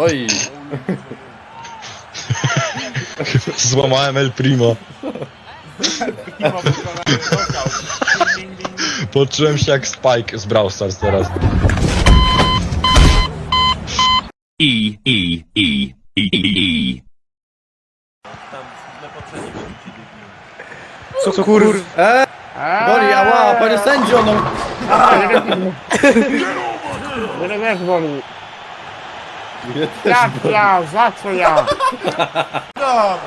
Oj, Złamałem El Primo. Poczułem się jak Spike z Brawl Stars teraz. E E E E E. Co, co kur... E, boli, ała, panie sędzio, no. Mnie też boli. Jak ja? Za co ja? No!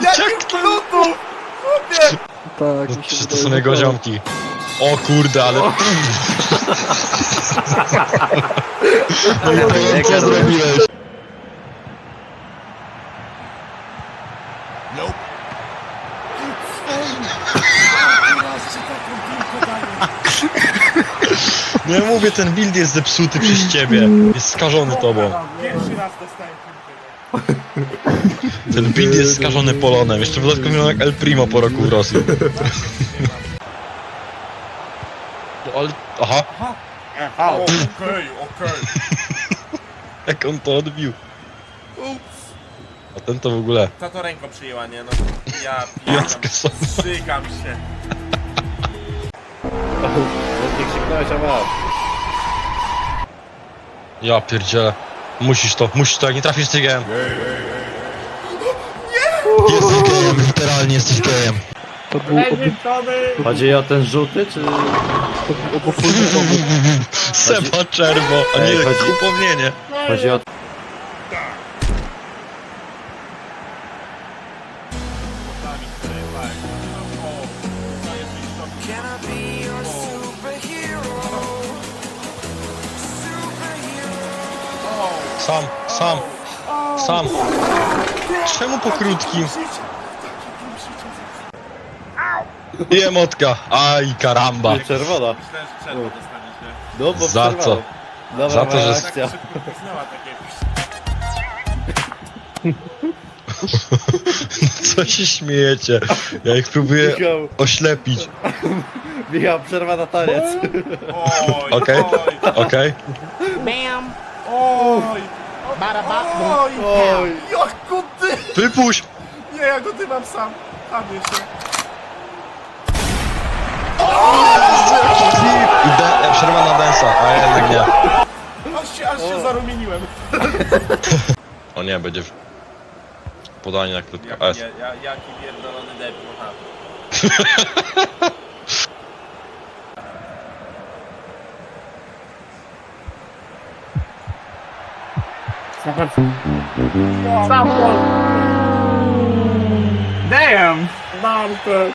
Jakich plutów! Chłopie! Tak, mi się Czy to wydaje, są że jego tak. ziomki? O kurde, ale... No to, co zrobiłeś? No ja mówię, ten build jest zepsuty przez ciebie. Jest skażony tobą. Pierwszy raz dostałem. Ten build jest skażony polonem. Jeszcze w dodatku miał jak El Primo po roku w Rosji. No ale... Aha, O, Okej, okej. jak on to odbił. A ten to w ogóle... Ta to ręką przyjęła, nie no. Ja Jacka pierdam. są. Zrzygam się. Nie krzyknąłeś, ała. Ja pierdzielę. Musisz to, musisz to, jak nie trafisz ty gejem. Jesteś gejem, literalnie jesteś gejem. To był obu, Chodzi o ten żółty, czy... obopólny dowód. Seba czerwo, a Ej, nie chodzi- upomnienie. Chodzi o... Dawid, trzymaj. O, Sam, sam, sam. Czemu po krótkim? I emotka. Aj, karamba. Nie, czerwona. Myślałem, że przerwę dostaniecie. No, bo Za co? Dobra, Za to, że- reakcja. Tak szybko pisnęła takie... Co się śmiejecie? Ja ich próbuję Michał, oślepić. Michał, przerwa na taniec. Oj, Okej. oj, Okej? Bam! Oj, Bada bam! oj, Oj, Jaku ty! Wypuść! Nie, ja go ty mam sam. Tam jeszcze. Ide- przerwa na densa, a jednak nie. Aż się, aż się zarumieniłem. O nie, będzie w- podanie na krótko. Jak, S. ja, ja, jaki pierdolony debil. Aha. Damn! Bartek!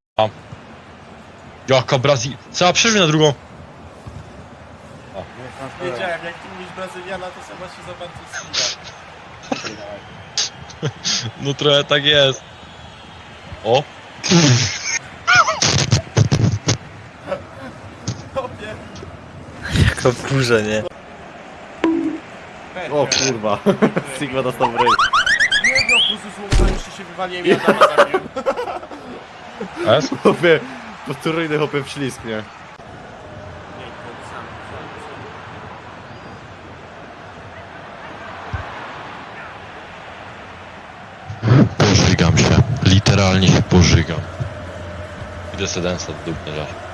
Jaka Brazil... Trzeba przeżyć na drugą. Wiedziałem, jak ty mówisz Brazyliana, to sama się za bardzo skida. No trochę tak jest. O! Chłopie. Jak to kurze, nie? O kurwa. Sigma dostał w ryj. Nie, no, puzu złomowałem, jeszcze się wywaliłem, ja tam zabiłem. S? Hopie, potrójny hopie w ślisk, nie? Nie, to sam, sam, sam. Pożygam się. Literalnie się pożygam. Idę sedensa dupnie żar.